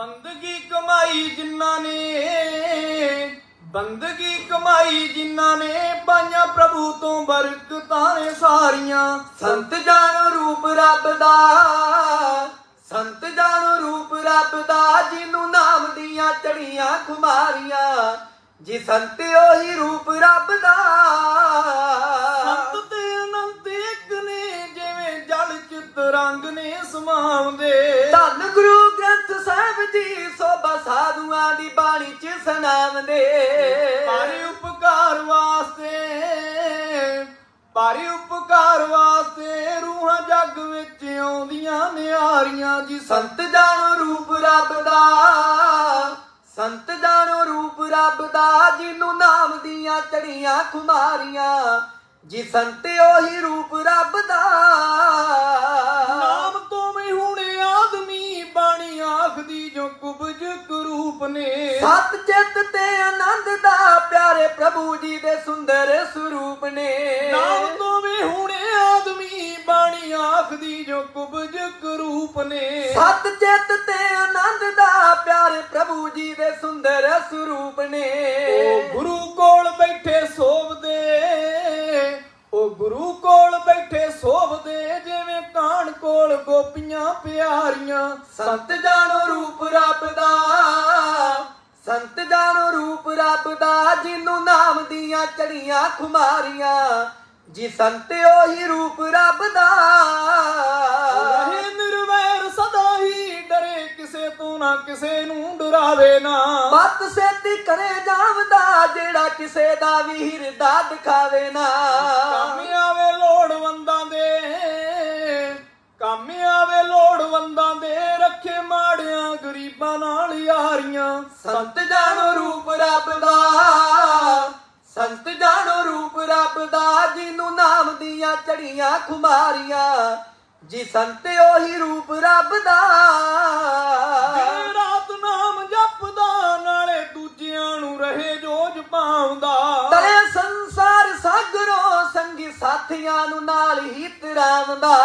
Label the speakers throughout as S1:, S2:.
S1: ਬੰਦਗੀ ਕਮਾਈ ਜਿਨ੍ਹਾਂ ਨੇ ਬੰਦਗੀ ਕਮਾਈ ਜਿਨ੍ਹਾਂ ਨੇ ਪਾਈਆਂ ਪ੍ਰਭੂ ਤੋਂ ਬਰਕਤਾਂ ਨੇ ਸਾਰੀਆਂ।
S2: ਸੰਤ ਜਾਣੋ ਰੂਪ ਰੱਬ ਦਾ ਸੰਤ ਜਾਣੋ ਰੂਪ ਰੱਬ ਦਾ ਜਿਹਨੂੰ ਨਾਮ ਦੀਆਂ ਚੜੀਆਂ ਖੁਮਾਰੀਆਂ। ਜੀ ਸੰਤ ਉਹੀ ਰੂਪ ਰੱਬ ਦਾ।
S1: ਸੰਤ ਤੇ ਅਨੰਤ ਇੱਕ ਨੇ ਜਿਵੇਂ ਜਲ ਚਿਤ ਰੰਗ ਨੇ ਸਮਾਉਂਦੇ।
S2: ਧੰਨ ਸਾਧੂਆਂ ਦੀ ਬਾਣੀ ਚ ਸੁਣਾਉਂਦੇ
S1: ਪਾਰੀ ਉਪਕਾਰ ਵਾਸਤੇ ਪਾਰੀ ਉਪਕਾਰ ਵਾਸਤੇ ਰੂਹਾਂ ਜੱਗ ਵਿੱਚ ਆਉਂਦੀਆਂ ਨਿਆਰੀਆਂ ਜੀ।
S2: ਸੰਤ ਜਾਣੋ ਰੂਪ ਰੱਬ ਦਾ ਸੰਤ ਜਾਣੋ ਰੂਪ ਰੱਬ ਦਾ ਜਿਹਨੂੰ ਨਾਮ ਦੀਆਂ ਚੜੀਆਂ ਖੁਮਾਰੀਆਂ ਜੀ ਸੰਤ ਉਹੀ ਰੂਪ ਰੱਬ ਦਾ।
S1: ਨਾਮ ਤੋਂ ਵੀ ਹੁਣ ਆਦਮੀ ਬਾਣੀ ਆਖਦੀ ਜੋ ਕੁਬਜ ਕਰੂਪ ਨੇ
S2: ਸਤ ਚਿੱਤ ਤੇ ਆਨੰਦ ਦਾ ਪਿਆਰੇ ਪ੍ਰਭੂ ਜੀ ਦੇ ਸੁੰਦਰ ਸਰੂਪ ਨੇ।
S1: ਨਾਮ ਤੋਂ ਵੀ ਹੁਣ ਆਦਮੀ ਬਾਣੀ ਆਖਦੀ ਜੋ ਕੁਬਜ ਕਰੂਪ ਨੇ।
S2: ਸਤ ਚਿੱਤ ਤੇ ਆਨੰਦ ਦਾ ਪਿਆਰੇ ਪ੍ਰਭੂ ਜੀ ਦੇ ਸੁੰਦਰ ਸਰੂਪ ਨੇ।
S1: ਗੋਪੀਆਂ ਪਿਆਰੀਆਂ
S2: ਸੰਤ ਜਾਣੋ ਰੂਪ ਰੱਬ ਦਾ। ਸੰਤ ਜਾਣੋ ਰੂਪ ਰੱਬ ਦਾ ਜਿਹਨੂੰ ਨਾਮ ਦੀਆਂ ਚੜੀਆਂ ਖੁਮਾਰੀਆਂ ਜੀ ਸੰਤ ਉਹੀ ਰੂਪ ਰੱਬ ਦਾ।
S1: ਰਹੇ ਨਿਰਵੈਰ ਸਦਾ ਹੀ ਡਰੇ ਕਿਸੇ ਤੋਂ ਨਾ ਕਿਸੇ ਨੂੰ ਡਰਾਵੇ ਨਾ।
S2: ਮਤ ਸੇਤੀ ਕਰੇ ਜਾਵਦਾ ਜਿਹੜਾ ਕਿਸੇ ਦਾ ਵੀ ਹਿਰਦਾ ਦਿਖਾਵੇ ਨਾ।
S1: ਕੰਮ ਆਵੇ ਲੋੜਵੰਦਾਂ ਰੱਖੇ ਮਾੜਿਆਂ ਗਰੀਬਾਂ ਨਾਲ ਯਾਰੀਆਂ।
S2: ਸੰਤ ਜਾਣੋ ਰੂਪ ਰੱਬ ਦਾ। ਸੰਤ ਜਾਣੋ ਰੂਪ ਰੱਬ ਦਾ ਜਿਹਨੂੰ ਨਾਮ ਦੀਆਂ ਚੜੀਆਂ ਖੁਮਾਰੀਆਂ। ਜੀ ਸੰਤ ਉਹੀ ਰੂਪ ਰੱਬ ਦਾ।
S1: ਰਾਤ ਨਾਮ ਜਪਦਾ ਨਾਲੇ ਦੂਜਿਆਂ ਨੂੰ ਰਹੇ ਜੋਜ ਪਾਉਂਦਾ।
S2: ਤਰੇ ਸੰਸਾਰ ਸਾਗਰੋਂ ਸੰਗੀ ਸਾਥੀਆਂ ਨੂੰ ਨਾਲ ਹੀ ਤਰਾਉਂਦਾ।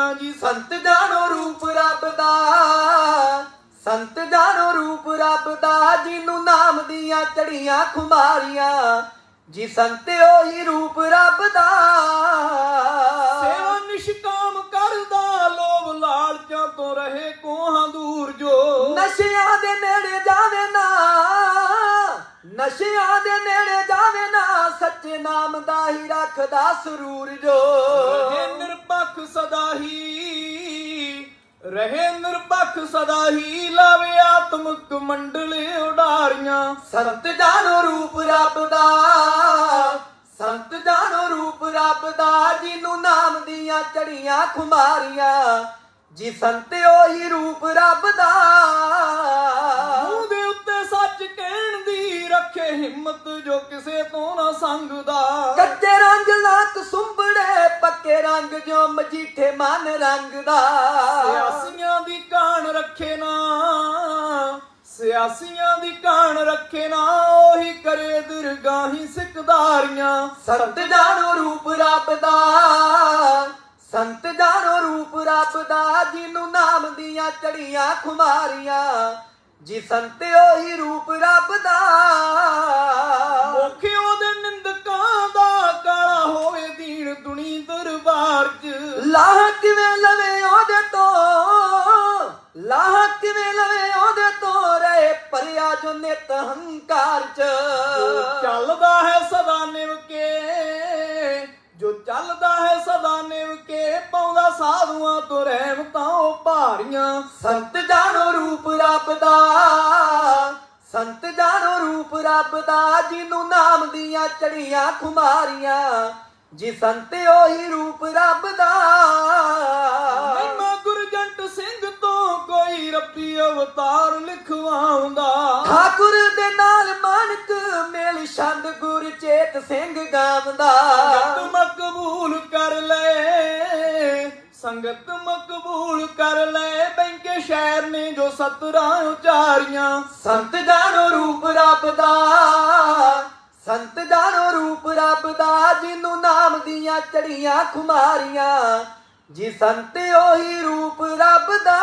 S1: ਤਾਰੀਆਂ ਜੀ
S2: ਸੰਤ ਜਾਣੋ ਰੂਪ ਰੱਬ ਦਾ। ਸੰਤ ਜਾਣੋ ਰੂਪ ਰੱਬ ਦਾ ਜਿਹਨੂੰ ਨਾਮ ਦੀਆਂ ਚੜੀਆਂ ਖੁਮਾਰੀਆਂ ਜੀ ਸੰਤ ਉਹੀ ਰੂਪ ਰੱਬ ਦਾ।
S1: ਸੇਵਾ ਨਿਸ਼ਕਾਮ ਕਰਦਾ ਲੋਭ ਲਾਲਚਾਂ ਤੋਂ ਰਹੇ ਕੋਹਾਂ ਦੂਰ ਜੋ।
S2: ਨਸ਼ਿਆਂ ਦੇ ਨੇੜੇ ਜਾਵੇ ਨਾ ਨਸ਼ਿਆਂ ਦੇ ਨੇੜੇ ਜਾਵੇ ਨਾ ਸੱਚੇ ਨਾਮ ਦਾ ਹੀ ਰੱਖਦਾ ਸਰੂਰ ਜੋ।
S1: ਰਹੇ ਨਿਰਪੱਖ ਸਦਾ ਹੀ ਰਹੇ ਨਿਰਪੱਖ ਸਦਾ ਹੀ ਲਾਵੇ ਆਤਮਿਕ ਮੰਡਲ ਉਡਾਰੀਆਂ।
S2: ਸੰਤ ਜਾਣੋ ਰੂਪ ਰੱਬ ਦਾ ਸੰਤ ਜਾਣੋ ਰੂਪ ਰੱਬ ਦਾ ਜਿਹਨੂੰ ਨਾਮ ਦੀਆਂ ਚੜੀਆਂ ਖੁਮਾਰੀਆਂ। ਜੀ ਸੰਤ ਉਹੀ ਰੂਪ ਰੱਬ ਦਾ।
S1: ਮੂੰਹ ਦੇ ਉੱਤੇ ਸੱਚ ਕਹਿਣ ਦੀ ਰੱਖੇ ਹਿੰਮਤ ਜੋ ਕਿਸੇ ਤੋਂ ਨਾ ਸੰਗਦਾ।
S2: ਕੱਚੇ ਰੰਗ ਲੱਕ ਸੁੰਬੜੇ ਪੱਕੇ ਰੰਗ ਜੋ ਮਜੀਠੇ ਮਨ ਰੰਗ ਦਾ
S1: ਸਿਆਸੀਆਂ ਦੀ ਕਾਣ ਰੱਖੇ ਨਾ। ਸਿਆਸੀਆਂ ਦੀ ਕਾਣ ਰੱਖੇ ਨਾ ਉਹੀ ਕਰੇ ਦਿਰਗਾਹੀ ਸਿਕਦਾਰੀਆਂ।
S2: ਸੰਤ ਜਾਣੋ ਰੂਪ ਰੱਬ ਦਾ। ਸੰਤ ਜਾਣੋ ਰੂਪ ਰੱਬ ਦਾ ਜਿਹਨੂੰ ਨਾਮ ਦੀਆਂ ਚੜੀਆਂ ਖੁਮਾਰੀਆਂ। ਜੀ ਸੰਤ ਉਹੀ ਰੂਪ ਰੱਬ ਦਾ।
S1: ਮੁਖੇ ਉਹਦੇ ਨਿੰਦਕਾਂ
S2: ਹੰਕਾਰ ਚ।
S1: ਜੋ ਚੱਲਦਾ ਹੈ ਸਦਾ ਨਿਵ ਕੇ ਜੋ ਚੱਲਦਾ ਹੈ ਸਦਾ ਨਿਵ ਕੇ ਪਾਉਂਦਾ ਸਾਧੂਆਂ ਤੋਂ ਰਹਿਮਤਾਂ ਉਹ ਭਾਰੀਆਂ।
S2: ਸੰਤ ਜਾਣੋ ਰੂਪ ਰੱਬ ਦਾ। ਸੰਤ ਜਾਣੋ ਰੂਪ ਰੱਬ ਦਾ ਜਿਹਨੂੰ ਨਾਮ ਦੀਆਂ ਚੜੀਆਂ ਖੁਮਾਰੀਆਂ। ਜੀ ਸੰਤ ਉਹੀ ਰੂਪ ਰੱਬ ਦਾ।
S1: ਰੱਬੀ ਅਵਤਾਰ ਲਿਖਵਾਉਂਦਾ।
S2: ਠਾਕੁਰ ਦੇ ਨਾਲ ਮਾਨਕ ਮੇਲ ਛੰਦ ਗੁਰ ਚੇਤ ਸਿੰਘ ਗਾਵਦਾ
S1: ਸੰਗਤ ਮਕਬੂਲ ਕਰ ਲੈ ਸੰਗਤ ਮਕਬੂਲ ਕਰ ਲੈ ਬੈਂਕੇ ਸ਼ਹਿਰ ਨੇ ਜੋ ਸਤਰਾਂ ਉਚਾਰੀਆਂ
S2: ਸੰਤ ਜਾਣੋ ਰੂਪ ਰੱਬ ਦਾ। ਸੰਤ ਜਾਣੋ ਰੂਪ ਰੱਬ ਦਾ ਜਿਹਨੂੰ ਨਾਮ ਦੀਆਂ ਚੜੀਆਂ ਖੁਮਾਰੀਆਂ। ਜੀ ਸੰਤ ਉਹੀ ਰੂਪ ਰੱਬ ਦਾ।